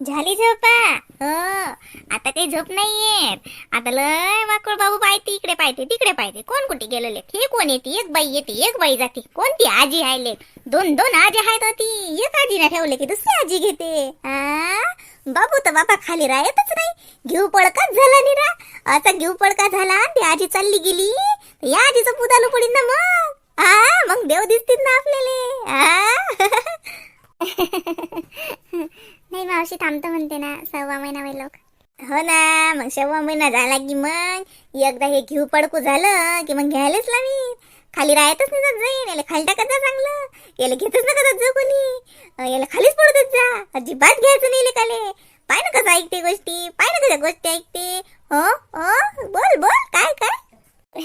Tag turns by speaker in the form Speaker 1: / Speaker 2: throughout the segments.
Speaker 1: झाली झोपा? हो. आता काही झोप नाहीये. आता लय वाकड बाबू पाहते इकडे पाहते तिकडे पाहते. कोण कुठे गेलेले? हे कोण येते? एक बाई येते एक बाई जाते. कोणती आजी आहे लेक दोन दोन आजी आहेत ती एक आजी ना ठेवले की दुसरी आजी घेते. बाबू तर बाबा खाली राहतच नाही. घेऊ पडकाच झाला निरा असा घेऊ पडका झाला ती आजी चालली गेली. या आजीचं पुदालू पडीन ना मग. हा मग देव दिसतील ना आपल्याला. नाही मावशी थांबतो म्हणते ना. सव्वा महिना होईल लोक हो ना मग सव्वा महिना झाला की मग एकदा हे घेऊ पडकू झालं की मग घ्यायलाच लावी. खाली राहतच नाही जात जाईन याला खाली टाकत जा चांगलं. याला घेतच नका जात जा कोणी. याला खालीच पडतच जा. अजिबात घ्यायचं नाही लेकाले. पाय ना कसं ऐकते गोष्टी पाय ना कशा गोष्टी ऐकते. हो हो बोल बोल काय काय?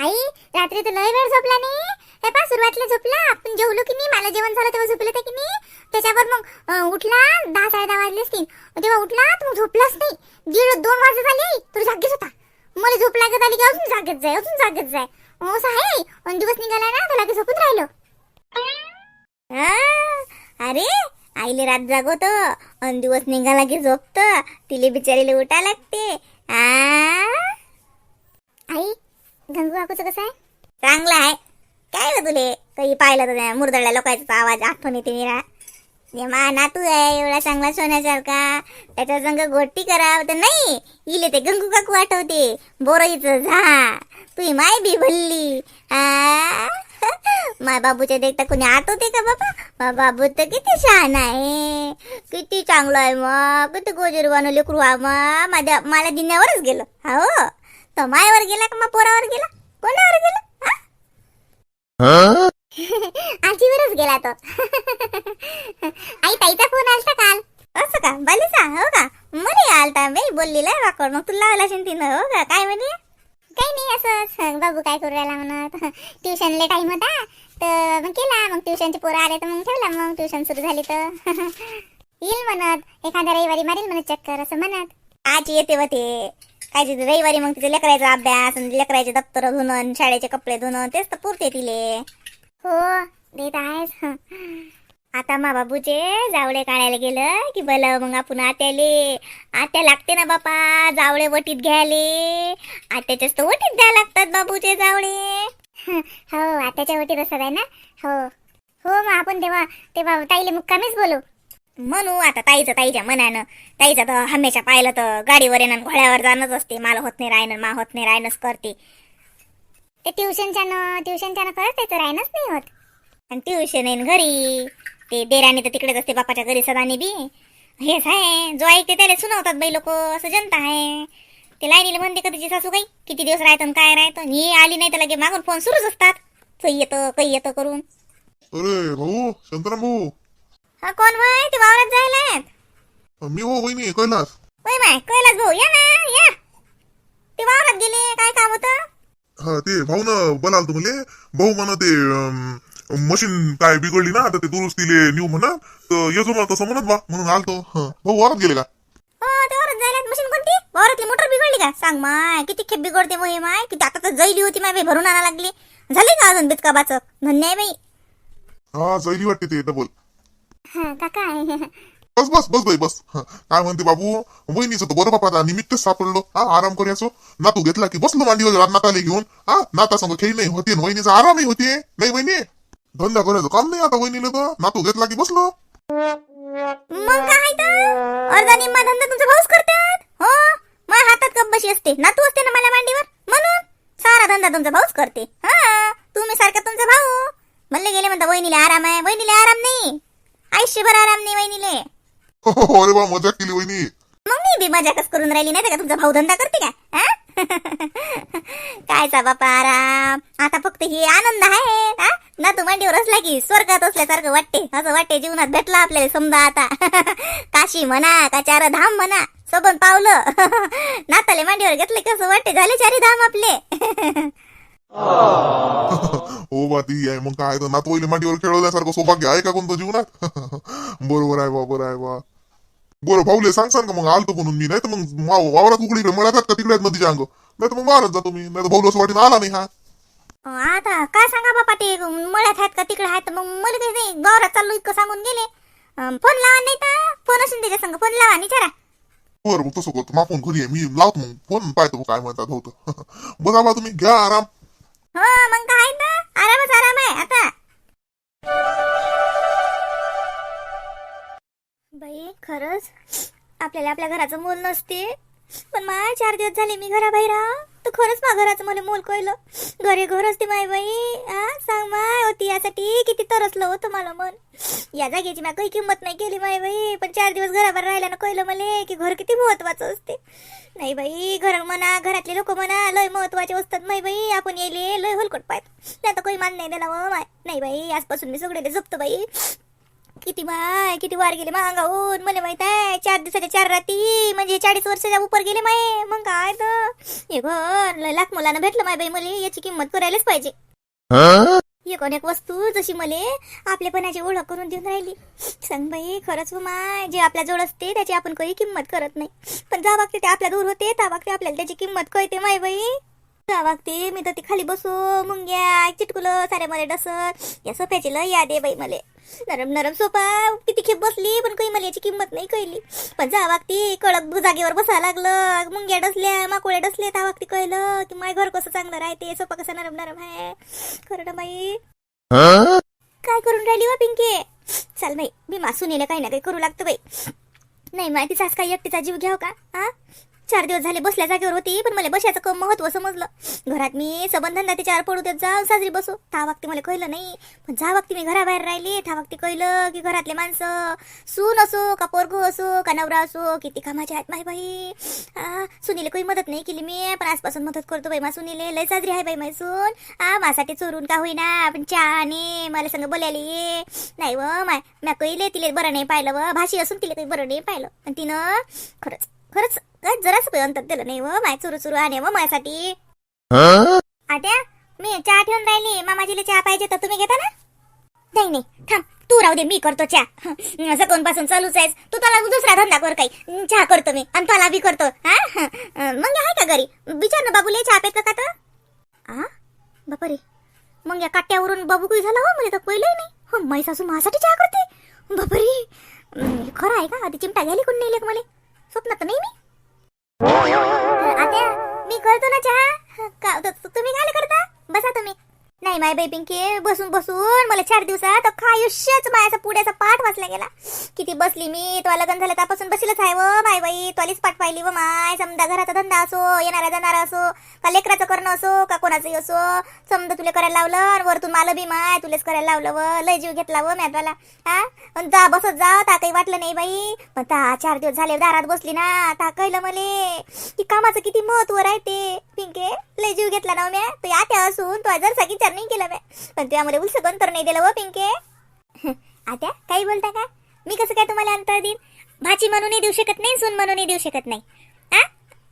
Speaker 1: आई रात्री तर लय वेळ झोपला नाही? हे पा सुरुवातीला झोपला. आपण जेवलो की नाही? मला जेवण झालं तेव्हा झोपलं की नाही? त्याच्यावर मग उठला दहा साडे दहा वाजले असतील. तेव्हा उठला तू झोपलाच नाही. दीड दोन वाजले झाले. तुला जागीच जागेच होता. मला झोप लागत आली की अजून जागत जाय अजून जागत जाय. हो असं आहे? आई. दिवस निघाला ना तर लगेच झोपून राहिलो. अरे आईले रात जागवत. अन दिवस निघाला की झोपत. तिले बिचारीले उठा लागते. आ? आई गंगू काकूचं कसं आहे? चांगलं आहे. काय ग तुले? काही पाहिलं तर मुरदळल्या लोकांचा आवाज आठवण येते निरा. ये मा नातू आहे एवढा चांगला सोन्यासारखा. त्याच्या संग गोष्टी करावं तर नाही. इले ते गंगू काकू आठवते. बोरईचं झा तुही माय बी भल्ली. आ? माय बाबूच्या देखता कोणी आठवते का बाबा? मा बाबू तर किती छान आहे. किती चांगलं आहे मग किती गोजीरवानं लेकरू हा मग माझ्या मला दिन्यावरच गेलो. हो? तो मायावर गेला का मग पोरावर गेला? कोणावर गेला? आजीवरच गेला तो. आई ताईचा फोन आलता काल. असं का? बालिसा हो का? मला आलता. बाई बोलली लय वाकड. मग तुला लावला तिनं. हो का? काय म्हणे? काही नाही असं बाबू काय करू राहिला म्हणत. ट्युशनले टाइम होता. तर मग केला. मग ट्युशनचे पोरं आले तर मग ठेवला. मग ट्युशन सुरू झाली तर. येईल म्हणत. एखाद्या रविवारी मारील म्हणत चक्कर असं म्हणत. आज येते व ते. काय तिथे रविवारी मग तिथे लेकरायचा अभ्यास आणि लेकरायचे दप्तर धुणं शाळेचे कपडे धुणं तेच तर पुरते तिले. हो देत आहेस. आता मा बाबूचे जावळे काढायला गेलं की भलं मग आपण आत्याले. आत्या लागते ना बापा जावळे वटीत घ्यायले. आत्याच्याच तर वटीत द्या लागतात बाबूचे जावळे. हो आत्याच्या वटीत असत आहे ना? हो. हो मग आपण तेव्हा तेव्हा ताईले मुक्कामीच बोलू. म्हणू आता ताईचं ताईच्या मनानं. ताईचं तर हमेशा पाहिलं तर गाडीवर येणं घोड्यावर जाणंच असते. मला होत नाही राहणं मा होत नाही राहणंच करते. ते ट्युशनच्या न ट्युशनच्या न त्याचं राहणंच नाही होत. आणि ट्युशन आहे न घरी. ते देराने तर तिकडेच असते बापाच्या घरी सदानी बी. हेच आहे. जो ऐकते त्याला सुनावतात बाई लोक. असं जनता आहे. ते लाईनीला म्हणते का तिची सासू काही किती दिवस राहतं काय राहतं? ही आली नाही तर लगे मागून फोन सुरूच असतात. काही येतं काही येतं करून.
Speaker 2: अरे भाऊ शांताराम भाऊ
Speaker 1: हा कोण वय? ते वावरात जायला
Speaker 2: मी हो वहिनी कैलास.
Speaker 1: वय माय कैलास भाऊ या ना या. ते वावरात गेले काय काम होतं?
Speaker 2: हा ते भाऊ ना बोलाल तुम्हाला भाऊ म्हणा ते मशीन काय बिघडली ना आता ते दुरुस्तीले नेऊ म्हणा तर येतो मला तसं म्हणत बा म्हणून आलतो. हा भाऊ वारात गेले का?
Speaker 1: हो ते वावरात जायला मशीन कोणती? वावरातली मोटर बिघडली का? सांग माय किती खेप बिघडते मोही माय. किती आता तर जैली होती माय बाई भरून आणा लागली. झाली का अजून बिचका बाचक धन्य आहे बाई.
Speaker 2: हा जैली वाटते ते डबल
Speaker 1: हा काका
Speaker 2: बस बस बस बाई बस. हा, काय म्हणते बाबू? वहिनीचं तर बरं बापा आता निमित्तच सापडलो. हा आराम करायचो. नातू घेतला की बसलो मांडीवर नाताले घेऊन. हा नाता संग खेळी नाही होते न वहिनीचा आरामही होते. नाही वहिनी? धंदा करायचं काम नाही आता वहिनीला तर. नातू घेतला की बसलो.
Speaker 1: मग काय तर? अर्धा निम्मा धंदा तुमचा भाऊच करतात? हो? माझ्या हातात असते. नातू असते ना मला मांडीवर? म्हणून? सारा धंदा तुमचा भाऊच करते. हा तुम्ही सारखा तुमचा भाऊ. म्हणले गेले म्हणता वहिनीले आराम आहे. वहिनीले आराम नाही. आयुष्यभर आराम नाही वहिनीले.
Speaker 2: हो अरे बा मजा केली वहिनी.
Speaker 1: मग मी बी मजाकच करून राहिली नाही का तुमचा भाऊ धंदा करते का? हा? कायचा बापा आराम. आता फक्त हे आनंद आहे हा? ना तू मांडीवर असला की स्वर्गात असल्यासारखं वाटते. असं वाटते जीवनात भेटला आपल्याला समजा आता. काशी म्हणा का चार धाम म्हणा सोबत पावलं. नाताले मांडीवर घेतले कसं वाटते झाले चारी धाम आपले.
Speaker 2: हो बा ती आहे मग काय तर नातवईले मांडीवर खेळवल्यासारखं सौभाग्य आहे का कोणतं जीवनात? बरोबर आहे बा बरं आहे बा. बरं भाऊले सांग सांग का मग आलतो म्हणून मी नाही तर मग वावरात उकडीकडे मळ्यात का तिकडे नदीच्या अंग? नाही तर मग वावरात जातो मी नाही तर भाऊला असं वाटेल आला नाही हा.
Speaker 1: आता काय सांगा बापा ते मळ्यात आहेत का तिकडे आहेत? मग मला काही नाही गावात चाललो इतकं सांगून गेले. फोन लावा नाही तर फोन असून त्याच्या संग फोन लावा विचारा.
Speaker 2: बरं मग तसं करतो. मा फोन घरी आहे मी लावतो मग. फोन पाहतो काय म्हणतात होतं. बघा बा तुम्ही घ्या आराम.
Speaker 1: हो मग काय ना आरामच आराम आहे आता. बाई खरंच? आपल्याला आपल्या घराचं मोल नसते. पण माय चार दिवस झाले मी घराबाहेर आहो. तर खरंच माघाराचं मला मोल कळलं. घरी घर असते माय बाई. आ सांग माय होती यासाठी किती तरसलं होतं मला मन. या जागेची मी काही किंमत नाही केली माय बाई. पण चार दिवस घराबाहेर राहिल्यानं कळलं मला की घर किती महत्वाचं असते. नाही बाई घर म्हणा घरातले लोक म्हणा लय महत्त्वाचे असतात माय बाई. आपण येले लय होलकट पाहत. नाही आता काही मान नाही दिला माय. नाही बाई आजपासून मी सगळे जपतो बाई. किती माय किती वार गेले मागाहून. मला माहीत आहे चार दिवसाच्या चार राती म्हणजे चाळीस वर्षाच्या उपर गेले माय. मग काय तर हे घर लय लाख मुलांना भेटलं माय बाई मला याची किंमत करायलाच पाहिजे. एक अनेक वस्तू जशी मले आपल्यापणाची ओळख करून देऊन राहिली. सांग बाई खरंच हो माय जे आपल्या जवळ असते त्याची आपण काही किंमत करत नाही. पण जा वागते ते आपल्या दूर होते त्या वागते आपल्याला त्याची किंमत कळते माय बाई. वागते मी तर ती खाली बसू मुंग्या चिटकुलं सारे मला डस या सोफ्याची लय याद आहे बाई मले. नरम नरम सोफा. किती खेप बसली पण काही मला याची किंमत नाही कळली. पण जा वागती कळक जागेवर बसा लागलं. मुंग्या डसल्या माकोळ्या डसले त्या वागती कळलं की माय घर कसं चांगलं राहते. सोफा कसा नरम नरम आहे. खरं ना बाई. काय करून राहिली वा पिंके? चल बाई मी मासून येणं काही ना काही करू लागतं बाई. नाही माहिती सास काही एकटीचा जीव घ्याव का? हा चार दिवस झाले बसल्या जागेवर होती पण मला बसायचं कम महत्त्व समजलं. घरात मी सबंधांना तिच्यावर पडू देत जाऊन साजरी बसू. त्या वागती मला कळलं नाही पण जा वागती मी घराबाहेर राहिली. त्या वागती कळलं की घरातले माणसं सून असो का पोरगू असो का नवरा असो किती कामाचे आहेत माही बाई. सुनीले काही मदत नाही केली मी पण आजपासून मदत करतो बाई मा सुनीले. लय साजरी आहे बाई माय सून. आ मासाठी चोरून का होईना आपण चहा आणि मला संग बोलायला ये. नाही व माय म्या कैले तिले बरं नाही पाहिलं व भाषी असून तिला काही बरं नाही पाहिलं. पण तिनं खरंच खरंच काय जराच अंतर दिलं नाही व माय चुरू चुरू आणे व माझ्यासाठी आट्या मी चहा ठेवून राहिली मामाजीला चहा पाहिजे तर तुम्ही घेता ना? नाही नाही थांब तू राहू दे मी करतो चहा. सकून पासून चालूच आहेस? तू त्याला दुसरा धंदा कर काही. चहा करतो मी आणि त्याला बी करतो हा? मग आहे का घरी? विचार ना बाबूले चहा पेत का तर? आ? बापा रे मग या काट्यावरून बाबू काही झाला हो मला तर पहिलंही नाही. हो माई सासू माझ्यासाठी चहा करते. बापरे. खरं आहे का? आधी चिमटा घ्यायला कोण नाही लेख मला? स्वप्नात नाही मी आता मी करतो ना चहा. का तुम्ही काय करता? बसा तुम्ही. नाही माय बाई पिंकी बसून बसून मला चार दिवसात अख्खा आयुष्यच मायाचा पुढ्याचा पाठ वाचला गेला. किती बसली मी तो लग्न झालं त्यापासून बसलेच आहे व माय बाई तोलीच पाठ पाहिली व माय. समजा घराचा धंदा असो येणारा जाणारा असो का लेकराचं करणं असो का कोणाचंही असो समजा तुला करायला लावलं आणि वरतून मला बी माय तुलेच करायला लावलं व लय जीव घेतला व मॅदाला हा? पण जा बसत जा ता काही वाटलं नाही बाई. पण ता चार दिवस झाले दारात बसली ना ता कळलं मले की कामाचं किती महत्त्व राहते. पिंके लय जीव घेतला ना हो म्या तू आत्या असून तो जर विचार नाही केला बे. पण त्यामध्ये उलस तर नाही दिलं व पिंके. आत्या काही बोलता का? मी कसं काय तुम्हाला अंतर देईन? भाची म्हणूनही देऊ शकत नाही सून म्हणूनही देऊ शकत नाही. आ?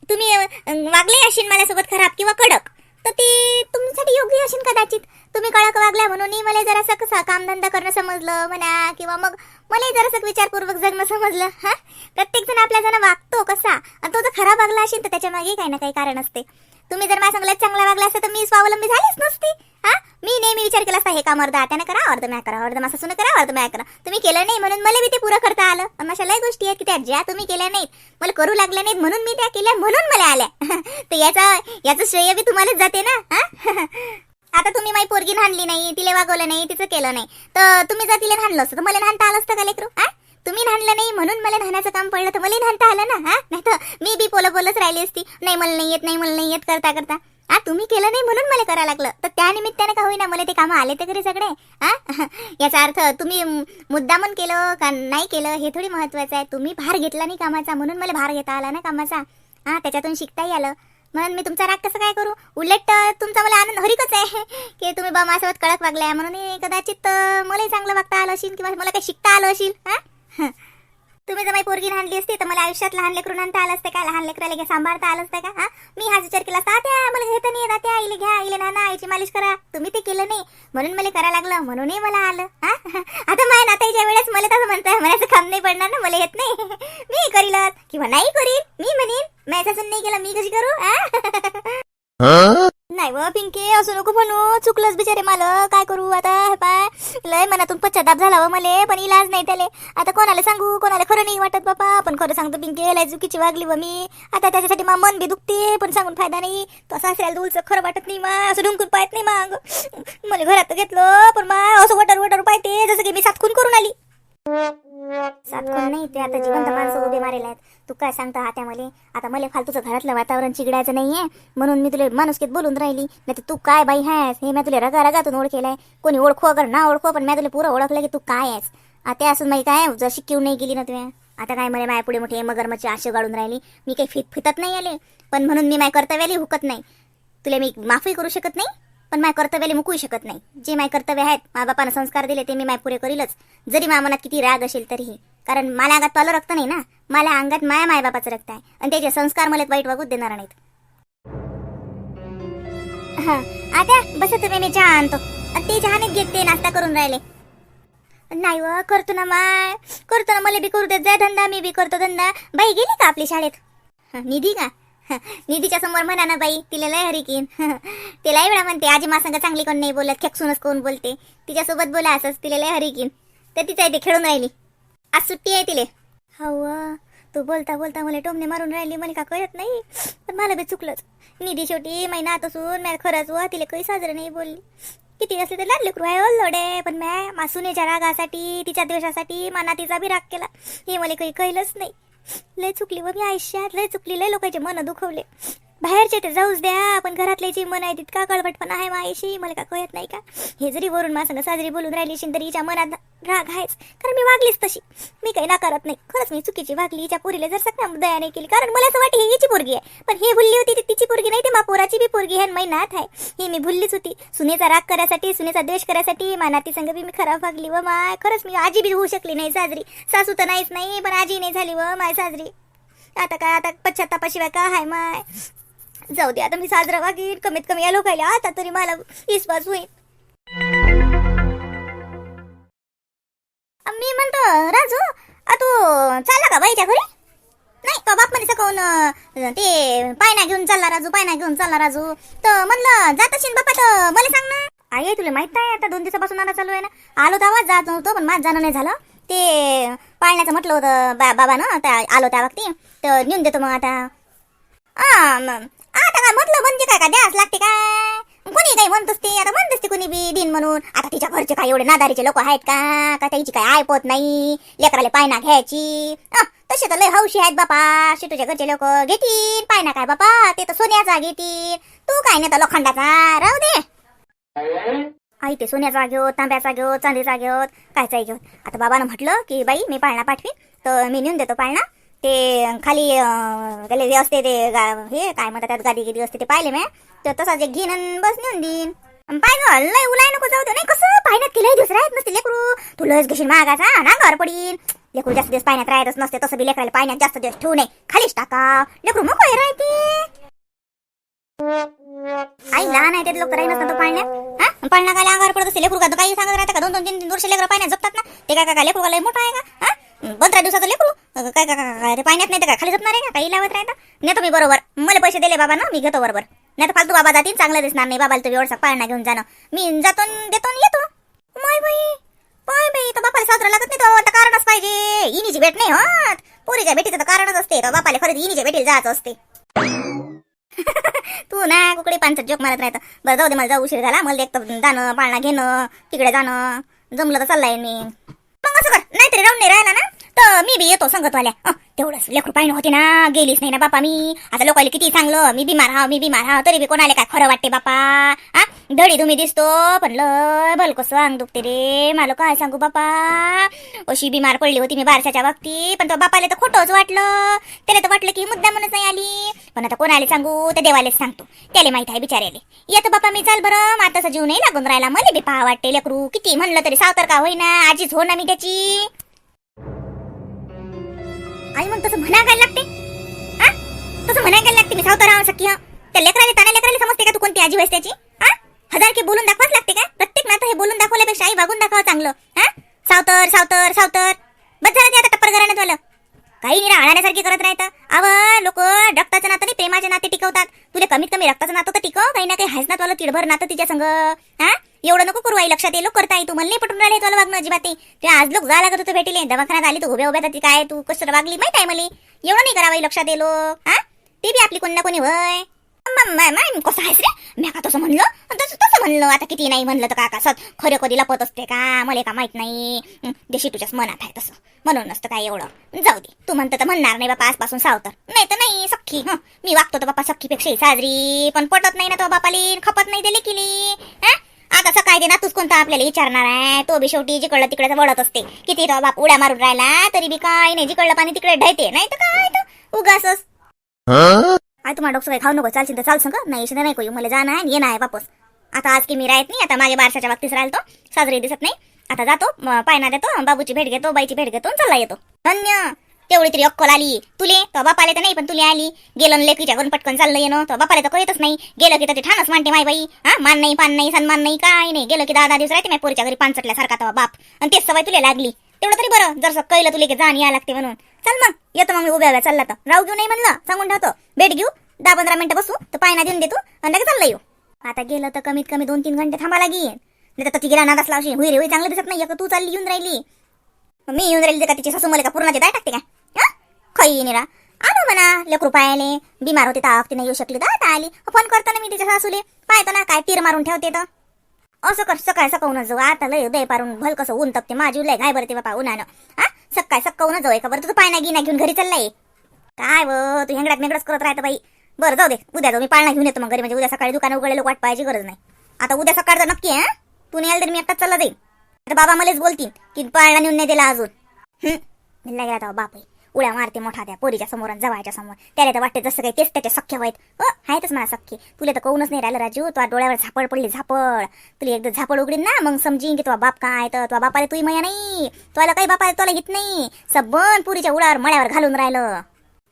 Speaker 1: तुम्ही वागले वागले असेल माझ्यासोबत खराब किंवा कडक? तर ते तुमच्यासाठी योग्य असेल कदाचित. तुम्ही कडक वागल्या म्हणूनही मला जरासं कसा कामधंदा करणं समजलं म्हणा किंवा मग मला जरासं विचारपूर्वक जगणं समजलं हा? प्रत्येक जण आपल्या जण वागतो कसा? आणि तो जर खराब वागला असेल तर त्याच्यामागे काही ना काही कारण असते. तुम्ही जर माझ्या चांगला वागला असतं तर मी स्वावलंबी झालीच नसती. हा? मी नेहमी विचार केला असता हे काम अर्ध आट्याने करा अर्ध मॅ करा अर्ध मासा सुन करा अर्ध मॅ करा. तुम्ही केलं नाही म्हणून मला बी ते पुरं करता आलं. अशा लय गोष्टी आहेत की त्या ज्या तुम्ही केल्या नाहीत मला करू लागल्या नाहीत म्हणून मी त्या केल्या म्हणून मला आल्या. तर याचा याचं श्रेय बी तुम्हालाच जाते ना हा? आता तुम्ही माझी पोरगी नांदली नाही तिला वागवलं नाही तिचं केलं नाही. तर तुम्ही जर तिला नांदलं असतं तर मला नांदता आलं असतं का लेकरू हा? तुम्ही धानलं नाही म्हणून मला धानाचं काम पडलं तर मला धानता आलं ना हा? नाही तर मी बी पोलं पोलच राहिली असती. नाही मला नाही येत नाही मला नाही येत करता करता. हा तुम्ही केलं नाही म्हणून मला करायला लागलं. तर त्या निमित्ताने का होईना मला ते कामं आले तर घरी सगळे हा? याचा अर्थ तुम्ही मुद्दामून केलं का नाही केलं हे थोडी महत्वाचं आहे. तुम्ही भार घेतला नाही कामाचा म्हणून मला भार घेता आला ना कामाचा. हा त्याच्यातून शिकताही आलं. म्हणून मी तुमचा राग कसं काय करू? उलट तुमचा मला आनंद हरिकच आहे. की तुम्ही बा माझ्यासोबत कडक वागलाय म्हणून कदाचित मलाही चांगलं वागता आलं असेल किंवा मला काही शिकता आलं असेल हा? तुम्ही जर माझी पोरगी लहानली असती तर मला आयुष्यात लहान लेकरून आणता आलं असतं का? लहान लेकराला घे सांभाळता आलं असतं का? हा? मी हा विचार केला असता त्या मला घेता नाही येत त्या आईले घ्या आईले नाना आईची मालिश करा. तुम्ही ते केलं नाही. म्हणून मला करायला लागलं म्हणूनही मला आलं. हा? आता माझ्या नाताईच्या वेळेस मला तसं म्हणताय म्हणायचं काम नाही पडणार ना मला येत नाही. मी करीलच किंवा नाही करीन मी म्हणेन माझ्या नाही केलं मी कशी करू? हा? नाही व पिंके असं नको म्हणू. चुकलंच बिचारे मला काय करू आता? हे पाय. लय मनातून पश्चाताप झाला व मले पण इलाज नाही त्याले. आता कोणाला सांगू? कोणाला खरं नाही वाटत बापा. पण खरं सांगतो पिंके लय चुकीची वागली व मी. आता त्याच्यासाठी मा मन बी दुखते पण सांगून फायदा नाही. तो सासऱ्याला दूलचं खरं वाटत नाही मा असं ढुंकून पाहत नाही मग. मला घरात घेतलं पण मा असं वटर वटर पाहते जसं की मी सातकून करून आली. सातकोण नाही ते आता जिवंत माणसं उभे मारेल आहेत. तू काय सांगता आता मले आता मला फालतूचं घरातलं वातावरण चिगडायचं नाहीये. म्हणून मी तुला माणुसकीत बोलून राहिली. नाही तू काय बाई आहेस हे मी तुला रगा रगातून ओळखेलाय. कोणी ओळखो अगर ना ओळखो पण मी तुला पुरं ओळखलं की तू काय आहेस? आता असून माहिती काय जशी किव नाही गेली ना तुम्ही आता काय मला माय पुढे मोठे मगरमच्छ आशे गाळून राहिली. मी काही फित फितत नाही आले. पण म्हणून मी माय कर्तव्याला हुकत नाही. तुला मी माफी करू शकत नाही? पण माय कर्तव्याला मुकू शकत नाही. जे माय कर्तव्य आहेत मा बापानं संस्कार दिले ते मी माय पुरे करीलच. जरी मा मनात किती राग असेल तरीही. कारण मला अंगात पालं रक्त नाही ना? मला अंगात माया माय बापाचं रक्त आहे. आणि त्याचे संस्कार मला वाईट वागूच देणार नाहीत. हा आता बस तुम्ही मी चहा आणतो. ते चहानेच घेते नाश्ता करून राहिले. नाही व करतो ना माय. करतो ना मला बी करू देत जाय धंदा मी बी करतो धंदा. बाई गेली का आपली शाळेत? निधी का? निधीच्या समोर म्हणा ना बाई तिला लय हरिकीन. तिलाही वेळा म्हणते आजी मासंग चांगली कोण नाही बोलत खेकसूनच कोण बोलते. तिच्यासोबत बोला असंच तिला लय हरिकीन. तर तिचा इथे खेळून राहिली. आज सुट्टी आहे तिले. हव. तू बोलता बोलता मला टोमने मारून राहिली मला का कळत नाही. पण मला बी चुकलंच. निधी शेवटी महिना असून मॅ खरंच व तिला काही साजरं नाही बोलली. किती असले तर लागले क्रू आहे लोडे. पण मॅ मासुनेच्या रागासाठी तिच्या द्वेषासाठी मना तिचा बी राग केला. हे मला काही कळलंच नाही. लय चुकली व मी आयुष्यात लय चुकली लय लोकांचे मन दुखवले. बाहेरचे ते जाऊच द्या पण घरातले जी मन आहे तितका कळवटपणा आहे मायशी मला का कळत नाही का? हे जरी वरून माझ्या साजरी बोलून राहिली तरी हिच्या मनात राग आहेच. कारण मी वागलीच तशी. मी काही नाकारत नाही. खरंच मी चुकीची वागली. हिच्या पोरीला जर सगळ्या दया नाही केली. कारण मला असं वाटते ही हिची पोरगी आहे. पण हे भुलली होती ती तिची पोरगी नाही ती मा पोराची बी पोरगी आहे मै नाथ आहे. ही मी भुललीच होती. सुनेचा राग करायसाठी सुनेचा द्वेष करायसाठी मा नाती संग बी मी खराब वागली व माय. खरंच मी आजी बी होऊ शकली नाही साजरी. सासू तर नाहीच नाही पण आजी नाही झाली व माय साजरी. आता काय आता पश्चातापाशिवाय का आहे माय? जाऊ दे आता मी साजरा वागीन. कमीत कमी या लोकायला आता तरी मला विश्वास होईल मी म्हणतो राजू तू चालला का बाईच्या घरी? नाही तो बाप म्हणे सकाळून ते पायना घेऊन चालला राजू पायना घेऊन चालला राजू. तर म्हणलं जात असेल बापा तर मला सांग ना. आई तुला माहीत आहे आता दोन दिवसापासून आला चालू आहे ना. आलो तर आवाज जात नव्हतो पण माझं जाणं नाही झालं. ते पाळण्याचं म्हटलं होतं बा बाबा ना त्या आलो त्या वक्ती. तर नेऊन देतो मग आता. आता काय म्हटलं म्हणजे काय का द्यास लागते काय? कोणी काही म्हणत असते? आता म्हणत असते कोणी बी दिन म्हणून. आता तिच्या घरचे काय एवढे नादारीचे लोक आहेत का? का त्याची काय ऐपत नाही? लेकराले पायना घ्यायची? तसे तर लय हौशी आहेत बापा. शिटूच्या घरचे लोक घेतील. पायना काय बापा? ते तर सोन्याचा घेतील. तू काय नाही तर लोखंडाचा? राहू दे. आई ते सोन्याचा घेऊ तांब्याचा घेऊ चांदीचा घेऊ कायचा घेऊ आता बाबानं म्हटलं की बाई मी पाळणा पाठवीन. तर मी नेऊन देतो पाळणा. ते खाली अं, जे असते ते हे काय म्हणतात त्यात गादी गेली असते ते पाहिले मी. तर तसाच एक घेईन आणि बस नेऊन देईन. पाय ग लय उलाय नको जाऊ दे. नाही कसं? पाहण्यात केलंय दिवस राहत नसते लेकरू. तू लस घेशील मागाचा ना घर पडीन. लेकरू जास्त दिवस पाण्यात राहतच नसते तसं बी लेकराला पाण्यात जास्त दिवस ठेवू नये. खालीच टाका. लेकरू मग काय राहते. आई लहान आहे ते लोक राहील नसतं पाळण्यात. हा? पाळणा काय अंगावर पडत असते? लेकरू का काही सांगत राहतं का? दोन दोन तीन तीन वर्ष लेकरं पाण्यात जपतात ना? ते काय काय लेकरू लय मोठा आहे का? हा? पंधरा दिवसाचं लेकरू? काय काय काय पाण्यात नाही तर काय? खाली जपणार आहे का? काही लावत राहतं? नेतो मी बरोबर. मला पैसे दिले बाबा ना मी घेतो बरोबर. नाही तर फालतू बाबा जातील चांगलं दिसणार नाही. बाबाला तुम्ही एवढसा पाळणा घेऊन जाणं मी जातो देतो येतो माय बाई पाय बाई तर बापाला साजरा लागत नाही तो आता कारणच पाहिजे. इनीची भेट नाही होत. पोरीच्या भेटीचं तर कारणच असते. तर बापाला खरंच इनीच्या भेटीला जायचं असते. तू ना कुकडे पानसट जोक मारत राहतं. बरं जाऊ दे मला जाऊ उशीर झाला. मला एक तर जाणं पाळणा घेणं तिकडे जाणं. जमलं तर चाललाय मी. मग असं कर. नाहीतरी राहून नाही राहिला ना? तर मी बी येतो संगतवाल्या. अं, तेवढंच. लेकरू पाहिजे होती ना. गेलीच नाही ना बापा मी. आता लोकांना किती सांगलं मी बिमार हा मी बिमार हाव. तरी बी कोणाला काय खरं वाटते बापा? हा धडी तुम्ही दिसतो. पण लय भल कसं अंग दुखते रे. मला काय सांगू बापा? अशी बिमार पडली होती मी बारशाच्या बाबतीत. पण तो बापाला तर खोटंच वाटलं. त्याला तर वाटलं की मुद्दा म्हणून नाही आली. पण आता कोणाला सांगू? तर देवालेच सांगतो. त्याला माहीत आहे बिचारायले येतो बापा मी चाल बरं. माताचा जीव नाही लागून राहिला. मला बी पहा वाटते लेकरू. किती म्हणलं तरी सावतर का होईना? आजीच हो ना मी त्याची. आई मग तसं म्हणा काय लागते? हा तसं म्हणा काय लागते? मी सावतर आहो शक्य त्या लेकराले ताना लेकराला समजते का तू कोणती आजी व्हायस त्याची? हा हजार की बोलून दाखवाच लागते का? प्रत्येक नातं हे बोलून दाखवल्यापेक्षा आई वागून दाखवा चांगलं. हा सावतर सावतर सावतर. बस झालं ते आता टप्पर घराण्यात वालं काही नाही राहण्यासारखी करत राहतं अव लोक रक्ताचं नातं नाही प्रेमाचे नाते टिकवतात. तुला कमीत कमी रक्ताचं नातं तर टिकव. काही ना काही हायच ना तुला तिडभर नातं तिच्या संग हा एवढं नको करू आई लक्षात येलो करता आई तू. मला नाही पटून राहिले तुला वागणं अजिबात नाही. ते आज लोक जा लागत होतं भेटीले. दवाखान्यात आली तू. उभ्या उभ्या ती काय तू? कसं वागली. माहीत आहे मला. एवढं नाही करावं आई लक्षात येलो हा? ते बी आपली कोणी ना कोणी वय कसं आहेस रे? मी का तसं म्हणलं? तसं तसं म्हणलं. आता किती नाही म्हणलं तर का का सत. खरं कधी लपत असते का? मला का माहीत नाही. देशी तुझ्याच मनात आहे तसं. म्हणून नसतं काय एवढं. जाऊ दे. तू म्हणतं तर म्हणणार नाही बापा आजपासून सावतर. नाही तर नाही सख्खी. हं? मी वागतो तर बापा सख्खीपेक्षा साजरी. पण पटत नाही ना तो बापाली. खपत नाही दिली किली हा? आता सकाळी दे ना तूच कोणता आपल्याला विचारणार आहे? तो बी शेवटी जिकडलं तिकडे वळत असते. किती तो बाप उड्या मारून राहिला तरी बी काय नाही. जिकडलं पाणी तिकडे ढळते नाही तर काय तर? उगासच आई तुम्हाला डॉक्टर काही खाऊ नको. चालशील तर चाल सांग नाही नाही कोई. मला जाणं आहे आणि येणं आहे वापस. आता आज की मी राहत नाही आता मागे बारशाच्या बाबतीत राहिलो साजरी दिसत नाही. आता जातो पायना देतो बाबूची भेट घेतो बाईची भेट घेतो चालला येतो. धन्य. तेवढी तरी अक्कल आली. तुले? तो बापाले तर नाही पण तुले आली. गेलं लेकीच्या करून पटकन चाललं येणं. तो बापाले तर कळतच नाही. गेलं की तर ते ठाणच मानते माय बाई. हा? मान नाही पान नाही सन्मान नाही काय नाही. गेलं की दहा दहा दिवस राहते माय पोरीच्या घरी पानसटल्यासारखा तो बाप. आणि तेच सवय तुला लागली. तेवढं तरी बरं. जर कळलं तुले की जाण या लागते म्हणून. चल मग. येतो मग मी उभ्या उभ्या चालला तर राहू घेऊ नाही म्हणलं? सांगून ठेवतो. भेट घेऊ? दहा पंधरा मिनिटं बसू. तर पायना देऊन देतो. आणि लगेच चाललं येऊ. आता गेलं तर कमीत कमी दोन तीन घंटे थांबा लागेल. नाही तर तिघीला नादास लावशी हुई रे हुई चांगलं दिसत नाही का? तू चालली येऊन राहिली. मग मी येऊन राहिली का? तिची सासू मला का पूर्णाचे दाय टाकते काय खई निरा आलो म्हणा लेकरू पायाले बिमार होते तर नाही येऊ शकली. तर आली. फोन करताना मी तिच्या सासूले. पाहतो ना काय तीर मारून ठेवते तर. असं कर सकाळ सकाळून जाऊ. आता लय दय पारून भल कसं ऊन तपते. माझी लय घाय बरं ते बापा उन्हानं. हा? सकाळ सकाळून जाऊ का बरं. तू पाय गिना घेऊन घरी चाललाय. काय व तू हेंगड्यात मेंगडच करत राहतं बाई. बरं जाऊ दे. उद्या जाऊ. मी पाळणा घेऊन येतो मग घरी. म्हणजे उद्या सकाळी दुकान उघडले लोक वाट पाहायची गरज नाही. आता उद्या सकाळचं नक्की आहे तू नाही आलं मी एकटाच चालला जाईल आता बाबा मलाच बोलतील की पाळणा नेऊन नाही दिला अजून. हम्म गेला तेव्हा बाप उड्या मारते मोठा त्या पोरीच्या समोर आणि जवळच्या समोर. त्याला तर वाटते जसं काही तेच त्याचे सख्य व्हायत अ आहेतच मला सख्य तुला तर कोणच नाही राहिलं राजू. तुला डोळ्यावर झापड पडली झापड. तुला एकदा झापड उघडीन ना मग समजीन की तुझा बाप काय तर. तुझ्या बापाला तुही मया नाही. तुला काही बापाला तुला घेत नाही. सबन पुरीच्या उडावर मळ्यावर घालून राहिलं.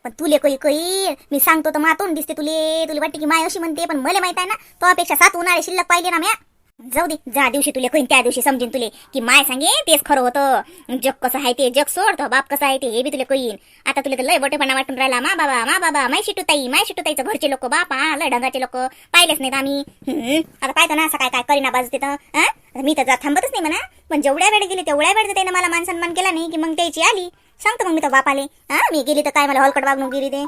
Speaker 1: पण तुले काही काही मी सांगतो तर मातून दिसते तुले. तुला वाटते की माय अशी म्हणते पण मला माहीत आहे ना तो अपेक्षा सात उन्हाळे शिल्लक पाहिजे ना म्या. जाऊ दे ज्या दिवशी तुले कहीन त्या दिवशी समजेन तुले की माय सांगे तेच खरं होतं. जग कसं आहे ते जग सोडतो बाप कसं आहे ते हे बी तुला कहीन आता तुला तर लय बोटेपणा वाटून राहिला मा बाबा मा बाबा माय शिटूताई माय शिटूताईचं घरचे लोक बापा लय ढंगाचे लोक पाहिलेच नाहीत आम्ही. आता पाहतो ना असं काय काय करीना बाजू तिथं हा? मी तर थांबतच नाही म्हणा. पण जेवढ्या वेळ गेली तेवढ्या वेळ त्यानं मला मान सन्मान केला नाही की मग त्याची आली. सांगतो मग मी तर बापाले. हा मी गेली तर काय मला हॉलकट वागणूक गेली ते.